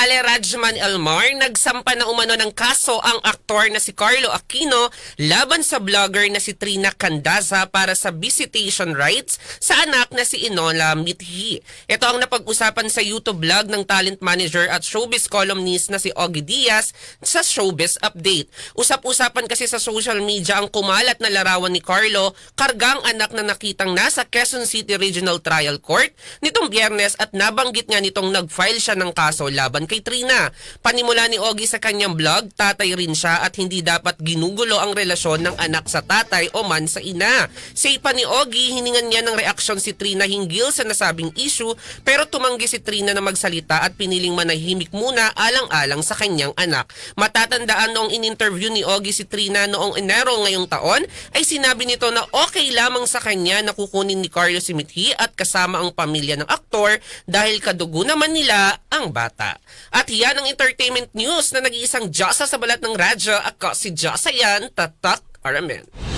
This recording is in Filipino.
Bale, Rajman Elmar, nagsampa na umano ng kaso ang aktor na si Carlo Aquino laban sa vlogger na si Trina Candaza para sa visitation rights sa anak na si Inola Mithi. Ito ang napag-usapan sa YouTube vlog ng talent manager at showbiz columnist na si Ogie Diaz sa Showbiz Update. Usap-usapan kasi sa social media ang kumalat na larawan ni Carlo kargang anak na nakitang nasa Quezon City Regional Trial Court nitong biyernes at nabanggit nga nitong nag-file siya ng kaso laban kay Trina. Panimula ni Ogie sa kanyang blog, tatay rin siya at hindi dapat ginugulo ang relasyon ng anak sa tatay o man sa ina. Say pa ni Ogie, hiningan niya ng reaksyon si Trina hinggil sa nasabing issue pero tumanggi si Trina na magsalita at piniling manahimik muna alang-alang sa kanyang anak. Matatandaan noong in-interview ni Ogie si Trina noong Enero ngayong taon ay sinabi nito na okay lamang sa kanya na kukunin ni Carlos si Mithi at kasama ang pamilya ng aktor dahil kadugo naman nila ang bata. At yan ang entertainment news na nag-iisang Diyosa sa balat ng radyo. Ako si Diyosa yan, Tatak Aramen.